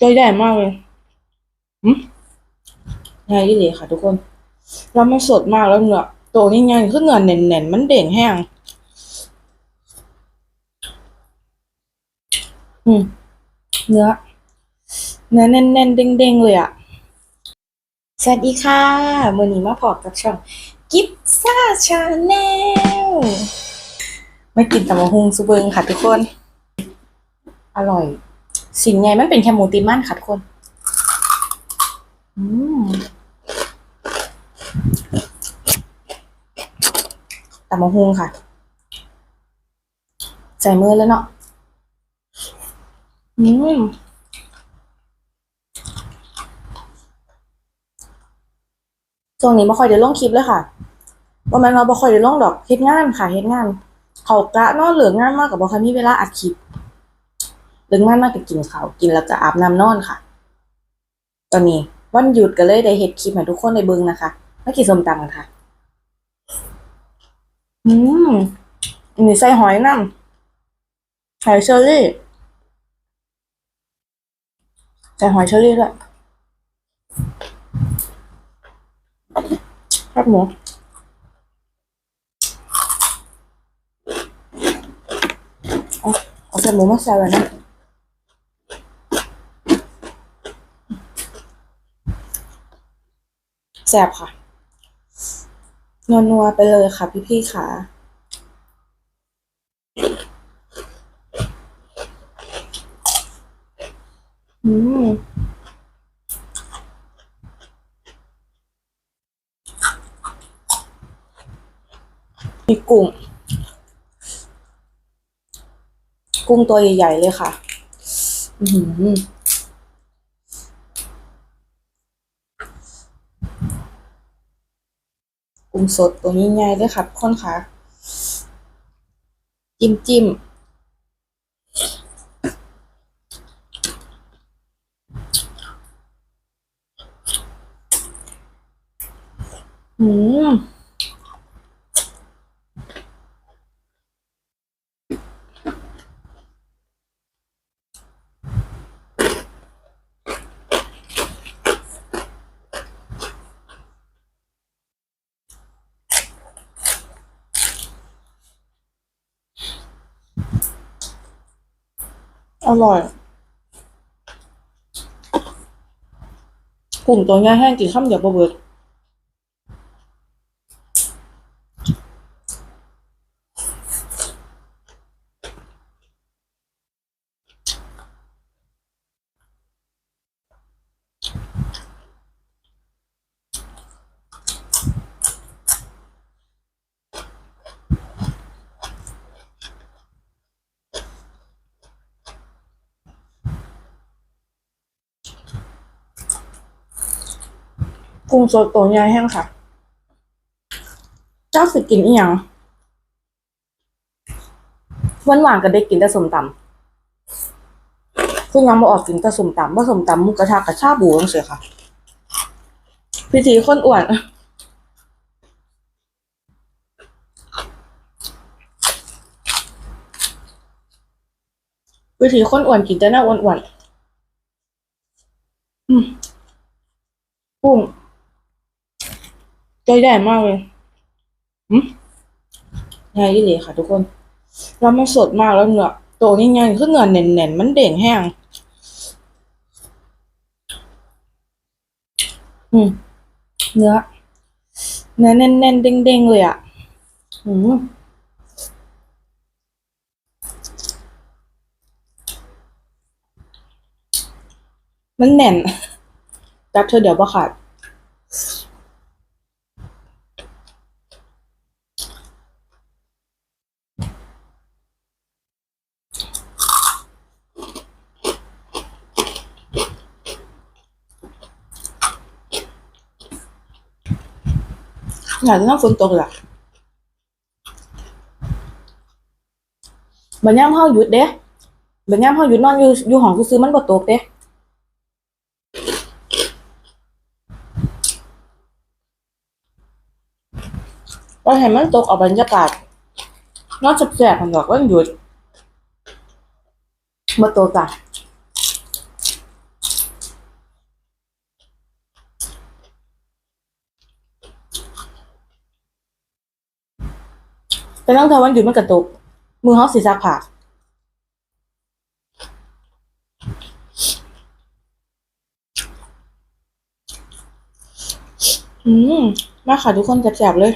ตัวใหญ่มากเลยอืมใหญ่เลยค่ะ ทุกคน แล้วมันสดมากแล้วเนื้อตัวนี้ไงคือเนื้อเน่นๆมันเด่งแห้ง อืม เนื้อ เนื้อแน่นๆเด้งๆเลยอะสวัสดีค่ะมือนี้มาพอกับช่องกิฟซ่าชาแนลไม่กินแตำมะฮุงซูเบิงค่ะทุกคน อร่อย สิ่งไงมันเป็นแค่หมูติมันค่ะทุกคน อืมตำมะฮุงค่ะใส่มือแล้วเนาะ อืมช่วงนี้ไม่ค่อยได้ลงคลิปเลยค่ะว่าแม่นเราบ่ค่อยได้ลงดอกเฮ็ดงานค่ะเฮ็ดงาน เขากะนอนเหลืองานมากกับบ่ค่อยมีเวลาอัดคลิป เหลืองานมากก็กินข้าวกินแล้วก็อาบน้ำนอนค่ะ ตอนนี้วันหยุดก็เลยได้เฮ็ดคลิปให้ทุกคนได้เบิ่งนะคะมากินส้มตำกันค่ะ อืมอันนี้ใส่หอยน้ำหอยเชอรี่ใส่หอยเชอรี่ด้วยครับหมูเอาเอาใส่หมูมาใส่ไว้นะ แซ่บค่ะนัวไปเลยค่ะพี่ๆค่ะ อืมมีกุ้ง กุ้งตัวใหญ่ ๆ เลยค่ะ อือหือกุ้ งสดตัวนี้ใหญ่เลยค่ะทุกคนค่ะ จิ้มจิ้มอืม อร่อยกุ้งตัวใหญ่แห้งกินข้ามเดียวบ่เบิด กุ้งสดตัวใหญ่แห้งค่ะเจ้าสิกินอีหยังหวานหวานก็ได้กินแต่สมตำคือยังมาออกกินแต่สมตำว่าสมตำมุกกระทะกับชาบูจังซี่ค่ะ พิธีคนอ้วนวิธีคนอ้วนกินแต่หน้าอ้วนอืมกุ้ง ตัวใหญ่มากเลยอืมใหญ่เลยค่ะ ทุกคน แล้วมันสดมากแล้วเนื้อตัวนี้ไงคือเนื้อเน่นๆมันเด่งแห้ง อืม เนื้อ เนื้อแน่นๆเด้งๆเลยอะ อืมมันแน่นจับเธอเดี๋ยวบ่ขาด อยากจะนั่งฝนตกล่ะบัดยามเฮาหยุดเด้บัดยามเฮาหยุดนอนอยู่อยู่ห้องซื่อมันบ่ตกเด้ก็เห็นมันตกเอาบรรยากาศนอกจากแสบมันบอกว่าหยุดมาตัวจ้ะ แต่ตั้งแต่วันหยุดมันกระตุก มือเขาสีซักผ้าอืม มาค่ะทุกคนแสบๆเลย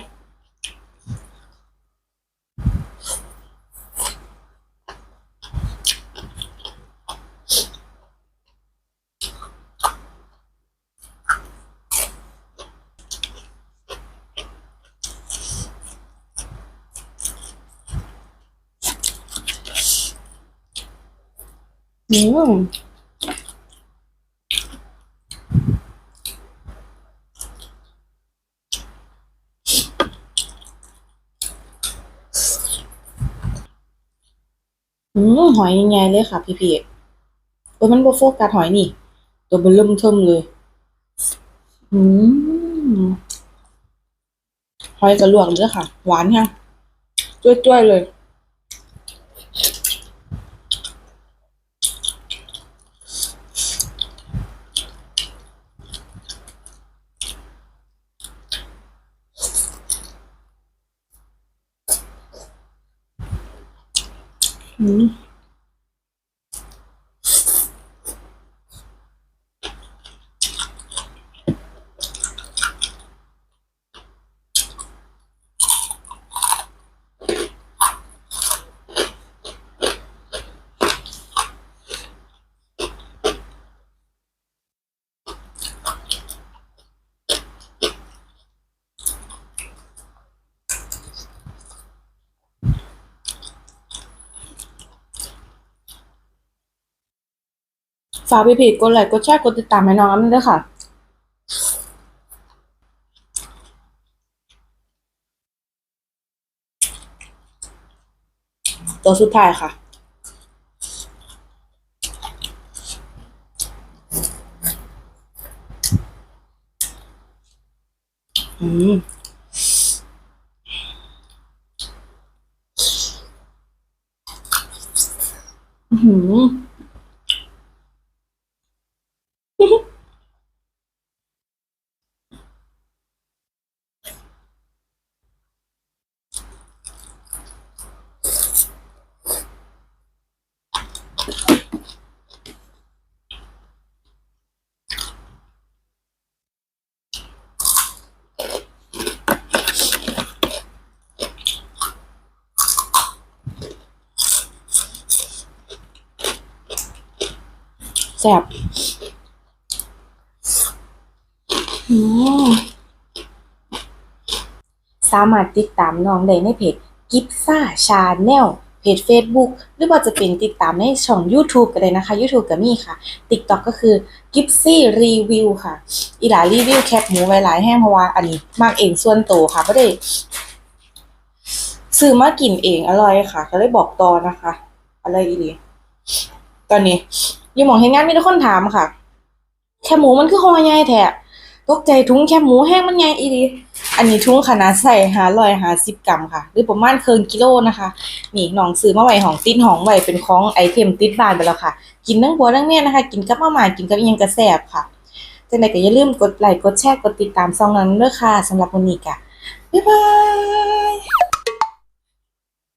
อืมอืมหอยยังไงเลยค่ะ พี่พี่เออมันบ่โฟกัสหอยนี่ ตัวเบนเริ่มเทิมเลย อืมหอยกระลวกเลยค่ะ หวานค่ะจ้วยๆเลย อื ฝากพี่พีกดไลค์กดแชร์กดติดตามให้น้องอันนี้ด้วยค่ะตัวสุดท้ายค่ะ อืมอื้อหือ แซ่บอืม สามารถติดตามน้องได้ในเพจกิฟซ่าชาแนลเพจ Facebook หรือว่าจะเป็นติดตามในช่อง YouTube ก็ได้นะคะ YouTube ก็มีค่ะ TikTok ก็คือ g i p s y Review ค่ะอีหลารีวิวแคปหมูไว้หลายแห้งเพราะว่าอันนี้มากเองส่วนตัวค่ะไม่ได้ซื้อมากินเองอร่อยค่ะ ก็เลยบอกต่อนะคะอร่อยอีหลีตอนนี้ยู่หมองเห็นงานมีแต่คนถามค่ะ แคบหมูมันคือห่อใหญ่แท้ ตกใจถุงแคบหมูแห้งมันใหญ่อีดีอันนี้ถุงขนาดใส่หาลอยหาสิบกรัมค่ะ หรือประมาณเคิงกิโลนะคะ นี่น้องซื้อมาไว้ของติดหองไว้เป็นของไอเทมติดบ้านไปแล้วค่ะ กินทั้งหัวทั้งเมียนะคะ กินกับมาม่ากินกับอิหยังกระแสบค่ะจังใดก็อย่าลืมกดไลค์กดแชร์กดติดตามซองนั้นด้วยค่ะสำหรับวันนี้ค่ะบ๊ายบาย